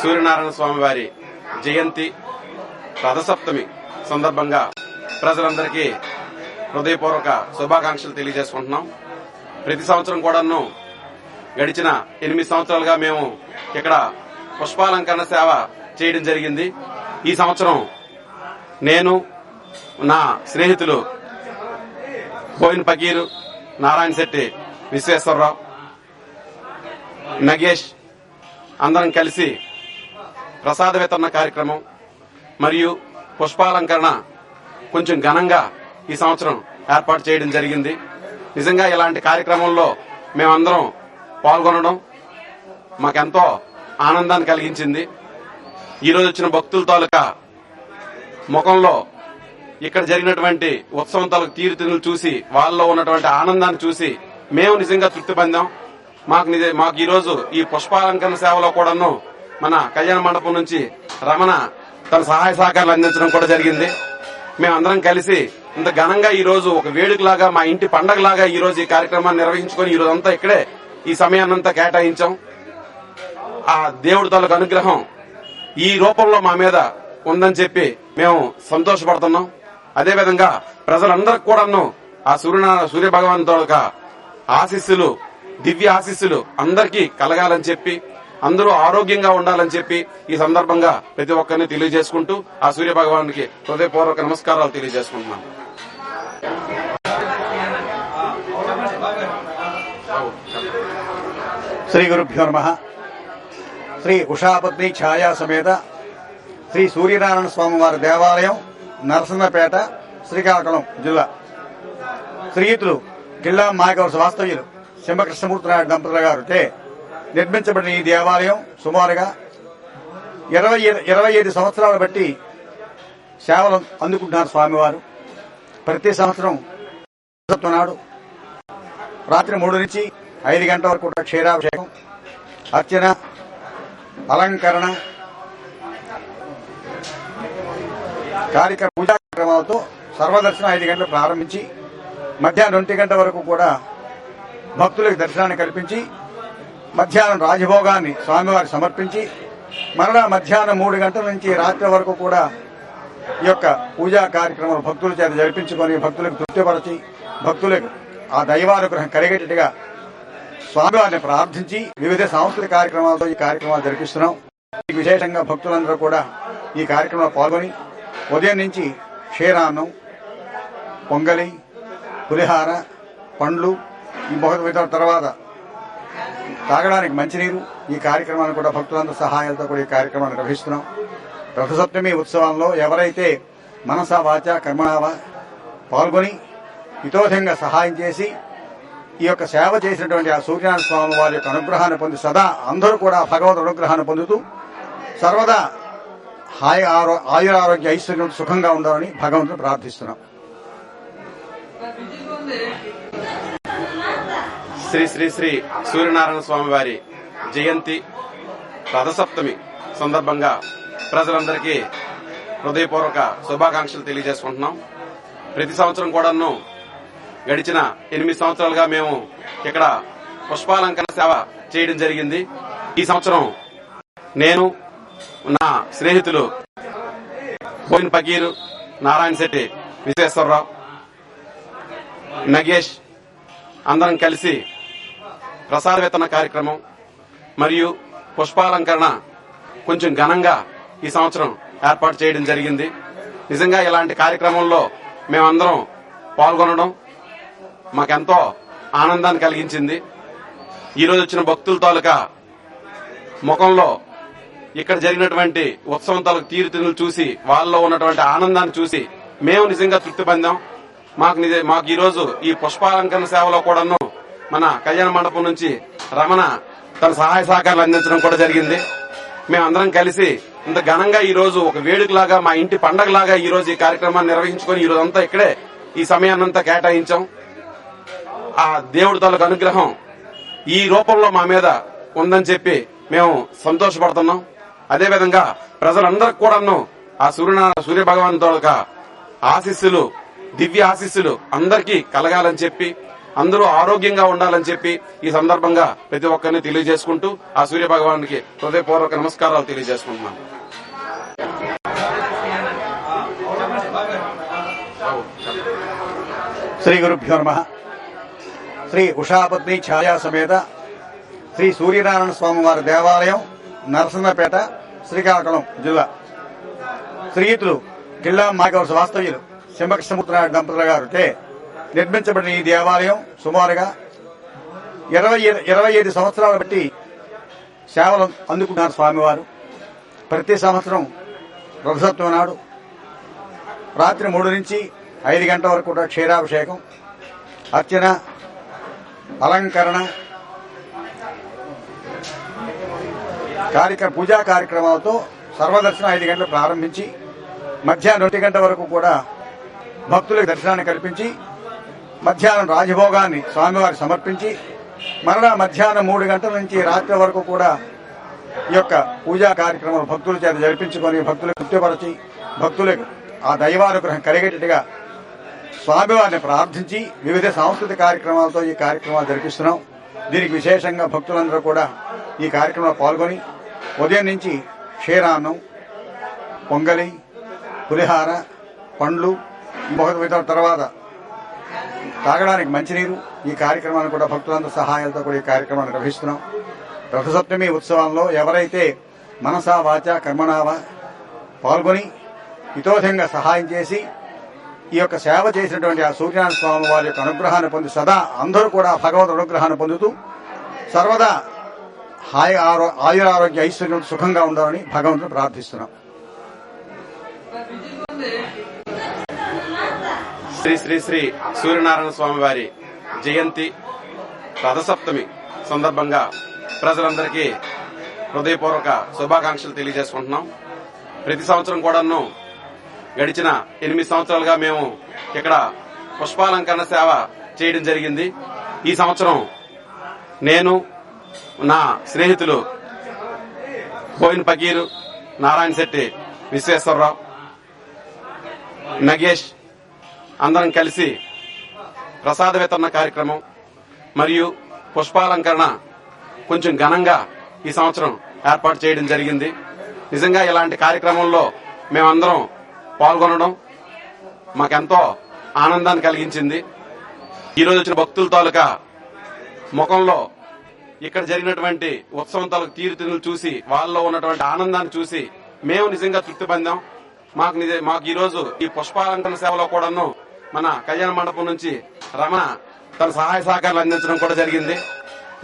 సూర్యనారాయణ స్వామి వారి జయంతి రథసప్తమి సందర్భంగా ప్రజలందరికీ హృదయపూర్వక శుభాకాంక్షలు తెలియజేసుకుంటున్నాం. ప్రతి సంవత్సరం కూడాను గడిచిన ఎనిమిది సంవత్సరాలుగా మేము ఇక్కడ పుష్పాలంకరణ సేవ చేయడం జరిగింది. ఈ సంవత్సరం నేను నా స్నేహితులు బోయిన్ పకీరు నారాయణ శెట్టి విశ్వేశ్వరరావు నగేష్ అందరం కలిసి ప్రసాద వితరణ కార్యక్రమం మరియు పుష్పాలంకరణ కొంచెం ఘనంగా ఈ సంవత్సరం ఏర్పాటు చేయడం జరిగింది. నిజంగా ఇలాంటి కార్యక్రమంలో మేమందరం పాల్గొనడం మాకెంతో ఆనందాన్ని కలిగించింది. ఈరోజు వచ్చిన భక్తుల తాలూకా ముఖంలో ఇక్కడ జరిగినటువంటి ఉత్సవం తాలూకు తీరుతీరులు చూసి వాళ్ళలో ఉన్నటువంటి ఆనందాన్ని చూసి మేము నిజంగా తృప్తి పొందాం. మాకు నిజ మాకు ఈరోజు ఈ పుష్పాలంకరణ సేవలో కూడాను మన కళ్యాణ మండపం నుంచి రమణ తన సహాయ సహకారాలు అందించడం కూడా జరిగింది. మేమందరం కలిసి ఇంత ఘనంగా ఈ రోజు ఒక వేడుకలాగా మా ఇంటి పండగలాగా ఈ రోజు ఈ కార్యక్రమాన్ని నిర్వహించుకొని ఈ రోజు అంతా ఇక్కడే ఈ సమయాన్నంతా కేటాయించాం. ఆ దేవుడి తాలూకు అనుగ్రహం ఈ రూపంలో మా మీద ఉందని చెప్పి మేము సంతోషపడుతున్నాం. అదేవిధంగా ప్రజలందరికి కూడాను ఆ సూర్యనారాయణ సూర్య భగవాన్ తాలూకా ఆశీస్సులు దివ్య ఆశీస్సులు అందరికీ కలగాలని చెప్పి అందరూ ఆరోగ్యంగా ఉండాలని చెప్పి ఈ సందర్భంగా ప్రతి ఒక్కరిని తెలియజేసుకుంటూ ఆ సూర్య భగవానికి హృదయపూర్వక నమస్కారాలు తెలియజేసుకుంటున్నాను. శ్రీ గురుభ్యో నమ. శ్రీ ఉషాపత్ని ఛాయా సమేత శ్రీ సూర్యనారాయణ స్వామి వారి దేవాలయం నరసన్నపేట శ్రీకాకుళం జిల్లా. శ్రీయుతులు జిల్లా మాయకవలస వాస్తవ్యులు. సింహకృష్ణమూర్తి నాయుడు దంపతుల గారుటే నిర్మించబడిన ఈ దేవాలయం సుమారుగా ఇరవై ఇరవై ఐదు సంవత్సరాలు బట్టి సేవలు అందుకుంటున్నారు స్వామివారు. ప్రతి సంవత్సరం నాడు రాత్రి మూడు నుంచి ఐదు గంటల వరకు కూడా క్షీరాభిషేకం అర్చన అలంకరణ కార్యక్రమ పూజా కార్యక్రమాలతో సర్వదర్శనం ఐదు గంటలు ప్రారంభించి మధ్యాహ్నం ఒంటి గంట వరకు కూడా భక్తులకు దర్శనాన్ని కల్పించి మధ్యాహ్నం రాజభోగాన్ని స్వామివారికి సమర్పించి మరలా మధ్యాహ్నం మూడు గంటల నుంచి రాత్రి వరకు కూడా ఈ యొక్క పూజా కార్యక్రమాలు భక్తుల చేత జరిపించుకొని భక్తులకు తృప్తిపరచి భక్తులకు ఆ దైవానుగ్రహం కలిగేటట్టుగా స్వామివారిని ప్రార్థించి వివిధ సాంస్కృతిక కార్యక్రమాలతో ఈ కార్యక్రమాలు జరిపిస్తున్నాం. ఈ విశేషంగా భక్తులందరూ కూడా ఈ కార్యక్రమంలో పాల్గొని ఉదయం నుంచి క్షీరాన్నం పొంగలి పులిహార పండ్లు ఈ మొహ తర్వాత తాగడానికి మంచినీరు ఈ కార్యక్రమాన్ని కూడా భక్తులందరూ సహాయాలతో కూడా ఈ కార్యక్రమాన్ని నిర్వహిస్తున్నాం. రథసప్తమి ఉత్సవంలో ఎవరైతే మనస వాచ కర్మణావ పాల్గొని హితోధంగా సహాయం చేసి ఈ యొక్క సేవ చేసినటువంటి ఆ సూర్యనారాయణ స్వామి వారి యొక్క అనుగ్రహాన్ని పొంది సదా అందరూ కూడా భగవద్ అనుగ్రహాన్ని పొందుతూ సర్వదా హాయి ఆరో ఆయురారోగ్య ఐశ్వర్యం సుఖంగా ఉండాలని భగవంతుని ప్రార్థిస్తున్నాం. శ్రీ శ్రీ శ్రీ సూర్యనారాయణ స్వామి వారి జయంతి రథసప్తమి సందర్భంగా ప్రజలందరికీ హృదయపూర్వక శుభాకాంక్షలు తెలియజేసుకుంటున్నాం. ప్రతి సంవత్సరం కూడాను గడిచిన ఎనిమిది సంవత్సరాలుగా మేము ఇక్కడ పుష్పాలంకరణ సేవ చేయడం జరిగింది. ఈ సంవత్సరం నేను నా స్నేహితులు బోయిన్ పకీర్ నారాయణ శెట్టి విశ్వేశ్వరరావు నగేష్ అందరం కలిసి ప్రసాద వేతన కార్యక్రమం మరియు పుష్పాలంకరణ కొంచెం ఘనంగా ఈ సంవత్సరం ఏర్పాటు చేయడం జరిగింది. నిజంగా ఇలాంటి కార్యక్రమంలో మేమందరం పాల్గొనడం మాకెంతో ఆనందాన్ని కలిగించింది. ఈరోజు వచ్చిన భక్తుల తాలూకా ముఖంలో ఇక్కడ జరిగినటువంటి ఉత్సవం తాలూకు తీరుతెన్నులు చూసి వాళ్ళలో ఉన్నటువంటి ఆనందాన్ని చూసి మేము నిజంగా తృప్తి పొందాం. మాకు నిజ మాకు ఈరోజు ఈ పుష్పాలంకరణ సేవలో కూడాను మన కళ్యాణ మండపం నుంచి రమణ తన సహాయ సహకారాలు అందించడం కూడా జరిగింది. మేమందరం కలిసి ఇంత ఘనంగా ఈ రోజు ఒక వేడుకలాగా మా ఇంటి పండగలాగా ఈ రోజు ఈ కార్యక్రమాన్ని నిర్వహించుకొని ఈ రోజు అంతా ఇక్కడే ఈ సమయాన్నంతా కేటాయించాం. ఆ దేవుడి తాలూకు అనుగ్రహం ఈ రూపంలో మా మీద ఉందని చెప్పి మేము సంతోషపడుతున్నాం. అదేవిధంగా ప్రజలందరికి కూడాను ఆ సూర్యనారాయణ సూర్య భగవాన్ తాలూకా ఆశీస్సులు దివ్య ఆశీస్సులు అందరికీ కలగాలని చెప్పి అందరూ ఆరోగ్యంగా ఉండాలని చెప్పి ఈ సందర్భంగా ప్రతి ఒక్కరిని తెలియజేసుకుంటూ ఆ సూర్య భగవానికి హృదయపూర్వక నమస్కారాలు తెలియజేసుకుంటున్నాను శ్రీ గురుభ్యో నమ. శ్రీ ఉషాపత్ని ఛాయా సమేత శ్రీ సూర్యనారాయణ స్వామి వారి దేవాలయం నరసింహపేట శ్రీకాకుళం జిల్లా. శ్రీయుతులు జిల్లా మాగవరస వాస్తవ్యులు సింహకృష్ణమూర్తినాయుడు దంపతుల గారితే నిర్మించబడిన ఈ దేవాలయం సుమారుగా ఇరవై ఇరవై ఐదు సంవత్సరాలు బట్టి సేవలు అందుకున్నారు స్వామివారు. ప్రతి సంవత్సరం రథసత్వం నాడు రాత్రి మూడు నుంచి ఐదు గంటల వరకు కూడా క్షీరాభిషేకం అర్చన అలంకరణ కార్యక్రమ పూజా కార్యక్రమాలతో సర్వదర్శనం ఐదు గంటలు ప్రారంభించి మధ్యాహ్నం రెండు గంట వరకు కూడా భక్తులకు దర్శనాన్ని కల్పించి మధ్యాహ్నం రాజభోగాన్ని స్వామివారికి సమర్పించి మరలా మధ్యాహ్నం మూడు గంటల నుంచి రాత్రి వరకు కూడా ఈ యొక్క పూజా కార్యక్రమాలు భక్తుల చేత జరిపించుకొని భక్తులు తృప్తిపరచి భక్తులకు ఆ దైవానుగ్రహం కలిగేటట్టుగా స్వామివారిని ప్రార్థించి వివిధ సాంస్కృతిక కార్యక్రమాలతో ఈ కార్యక్రమాలు జరిపిస్తున్నాం. దీనికి విశేషంగా భక్తులందరూ కూడా ఈ కార్యక్రమంలో పాల్గొని ఉదయం నుంచి క్షీరాన్నం పొంగలి పులిహార పండ్లు మొదటి తర్వాత తాగడానికి మంచినీరు ఈ కార్యక్రమాన్ని కూడా భక్తులందరి సహాయాలతో కూడా ఈ కార్యక్రమాన్ని నిర్వహిస్తున్నాం. రథసప్తమి ఉత్సవంలో ఎవరైతే మనసా వాచ కర్మణావ పాల్గొని హితోధంగా సహాయం చేసి ఈ యొక్క సేవ చేసినటువంటి ఆ సూర్యనారాయణ స్వామి వారి యొక్క అనుగ్రహాన్ని పొంది సదా అందరూ కూడా భగవంతు అనుగ్రహాన్ని పొందుతూ సర్వదా హాయి ఆరో ఆయురారోగ్య ఐశ్వర్యం సుఖంగా ఉండాలని భగవంతుని ప్రార్థిస్తున్నాం. శ్రీ శ్రీ శ్రీ సూర్యనారాయణ స్వామి వారి జయంతి రథసప్తమి సందర్భంగా ప్రజలందరికీ హృదయపూర్వక శుభాకాంక్షలు తెలియజేసుకుంటున్నాం. ప్రతి సంవత్సరం కూడాను గడిచిన ఎనిమిది సంవత్సరాలుగా మేము ఇక్కడ పుష్పాలంకరణ సేవ చేయడం జరిగింది. ఈ సంవత్సరం నేను నా స్నేహితులు బోయిన్ పకీరు నారాయణ శెట్టి విశ్వేశ్వరరావు నగేష్ అందరం కలిసి ప్రసాద వితరణ కార్యక్రమం మరియు పుష్పాలంకరణ కొంచెం ఘనంగా ఈ సంవత్సరం ఏర్పాటు చేయడం జరిగింది. నిజంగా ఇలాంటి కార్యక్రమంలో మేమందరం పాల్గొనడం మాకెంతో ఆనందాన్ని కలిగించింది. ఈరోజు వచ్చిన భక్తుల తాలూకా ముఖంలో ఇక్కడ జరిగినటువంటి ఉత్సవం తాలూకు తీరుతీరులు చూసి వాళ్ళలో ఉన్నటువంటి ఆనందాన్ని చూసి మేము నిజంగా తృప్తి పొందాం. మాకు నిజ- మాకు ఈరోజు ఈ పుష్పాలంకరణ సేవలో కూడాను మన కళ్యాణ మండపం నుంచి రమణ తన సహాయ సహకారాలు అందించడం కూడా జరిగింది.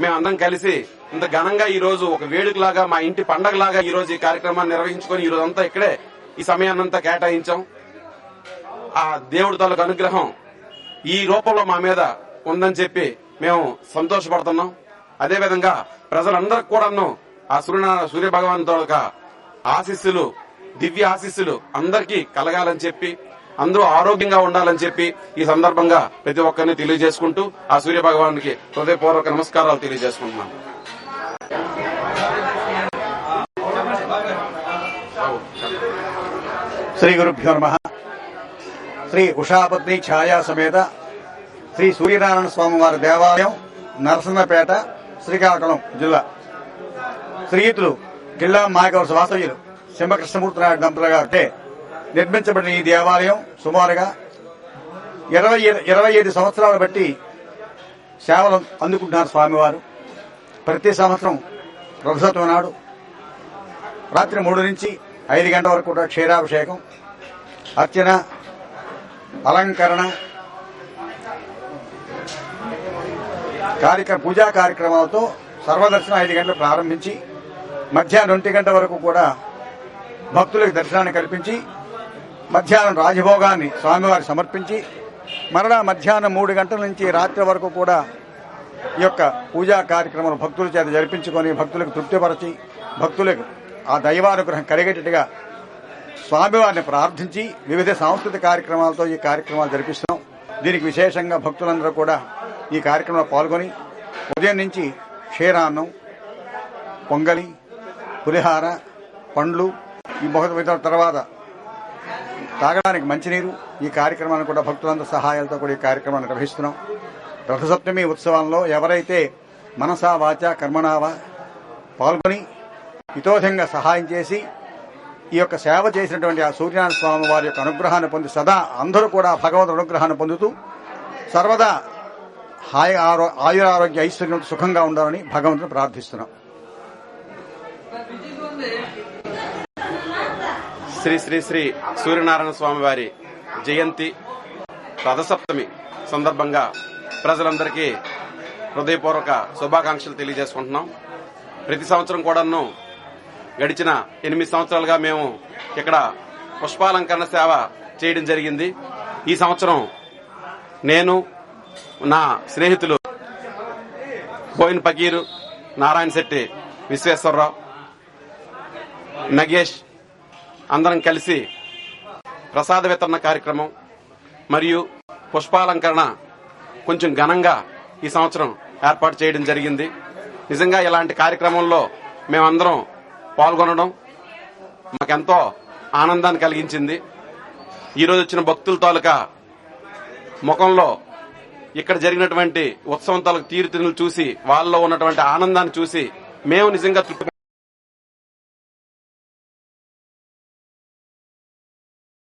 మేము అందరం కలిసి ఇంత ఘనంగా ఈ రోజు ఒక వేడుకలాగా మా ఇంటి పండగలాగా ఈ రోజు ఈ కార్యక్రమాన్ని నిర్వహించుకొని ఈ రోజు అంతా ఇక్కడే ఈ సమయాన్నంతా కేటాయించాం. ఆ దేవుడి తాలూకు అనుగ్రహం ఈ రూపంలో మా మీద ఉందని చెప్పి మేము సంతోషపడుతున్నాం. అదేవిధంగా ప్రజలందరికి కూడాను ఆ సూర్యనారాయణ సూర్య భగవాన్ తాలూకా ఆశీస్సులు దివ్య ఆశీస్సులు అందరికీ కలగాలని చెప్పి అందరూ ఆరోగ్యంగా ఉండాలని చెప్పి ఈ సందర్భంగా ప్రతి ఒక్కరిని తెలియజేసుకుంటూ ఆ సూర్య భగవానికి హృదయపూర్వక నమస్కారాలు తెలియజేసుకుంటున్నాను. శ్రీ గురుభ్యో నమ. శ్రీ ఉషాపత్ని ఛాయా సమేత శ్రీ సూర్యనారాయణ స్వామి వారి దేవాలయం నరసింహపేట శ్రీకాకుళం జిల్లా. శ్రీయుతులు జిల్లా మాయకవరస వాస్తవ్యులు సింహకృష్ణమూర్తినాయుడు దంపతుల గారితే నిర్మించబడిన ఈ దేవాలయం సుమారుగా ఇరవై ఇరవై ఐదు సంవత్సరాలు బట్టి సేవలు అందుకుంటున్నారు స్వామివారు. ప్రతి సంవత్సరం రథసత్వం నాడు రాత్రి మూడు నుంచి ఐదు గంటల వరకు కూడా క్షీరాభిషేకం అర్చన అలంకరణ కార్యక్రమ పూజా కార్యక్రమాలతో సర్వదర్శనం ఐదు గంటలు ప్రారంభించి మధ్యాహ్నం ఒంటి గంట వరకు కూడా భక్తులకు దర్శనాన్ని కల్పించి మధ్యాహ్నం రాజభోగాన్ని స్వామివారికి సమర్పించి మరలా మధ్యాహ్నం మూడు గంటల నుంచి రాత్రి వరకు కూడా ఈ యొక్క పూజా కార్యక్రమాలు భక్తుల చేత జరిపించుకొని భక్తులకు తృప్తిపరచి భక్తులకు ఆ దైవానుగ్రహం కలిగేటట్టుగా స్వామివారిని ప్రార్థించి వివిధ సాంస్కృతిక కార్యక్రమాలతో ఈ కార్యక్రమాలు జరిపిస్తున్నాం. దీనికి విశేషంగా భక్తులందరూ కూడా ఈ కార్యక్రమంలో పాల్గొని ఉదయం నుంచి క్షీరాన్నం పొంగలి పులిహార పండ్లు ఈ మొదటి తర్వాత తాగడానికి మంచినీరు ఈ కార్యక్రమాన్ని కూడా భక్తులందరి సహాయాలతో కూడా ఈ కార్యక్రమాన్ని నిర్వహిస్తున్నాం. రథసప్తమి ఉత్సవంలో ఎవరైతే మనసా వాచ కర్మణావ పాల్గొని హితోధంగా సహాయం చేసి ఈ యొక్క సేవ చేసినటువంటి ఆ సూర్యనారాయణ స్వామి వారి యొక్క అనుగ్రహాన్ని పొంది సదా అందరూ కూడా భగవంతు అనుగ్రహాన్ని పొందుతూ సర్వదా హాయి ఆరో ఆయురారోగ్య ఐశ్వర్యం సుఖంగా ఉండాలని భగవంతుని ప్రార్థిస్తున్నాం. శ్రీ శ్రీ శ్రీ సూర్యనారాయణ స్వామి వారి జయంతి రథసప్తమి సందర్భంగా ప్రజలందరికీ హృదయపూర్వక శుభాకాంక్షలు తెలియజేసుకుంటున్నాం. ప్రతి సంవత్సరం కూడాను గడిచిన ఎనిమిది సంవత్సరాలుగా మేము ఇక్కడ పుష్పాలంకరణ సేవ చేయడం జరిగింది. ఈ సంవత్సరం నేను నా స్నేహితులు బోయిన్ పకీరు నారాయణ శెట్టి విశ్వేశ్వరరావు నగేష్ అందరం కలిసి ప్రసాద వితరణ కార్యక్రమం మరియు పుష్పాలంకరణ కొంచెం ఘనంగా ఈ సంవత్సరం ఏర్పాటు చేయడం జరిగింది. నిజంగా ఇలాంటి కార్యక్రమంలో మేమందరం పాల్గొనడం మాకెంతో ఆనందాన్ని కలిగించింది. ఈరోజు వచ్చిన భక్తుల తాలూకా ముఖంలో ఇక్కడ జరిగినటువంటి ఉత్సవం తాలూకు తీరుతీరులు చూసి వాళ్ళలో ఉన్నటువంటి ఆనందాన్ని చూసి మేము నిజంగా తృప్తి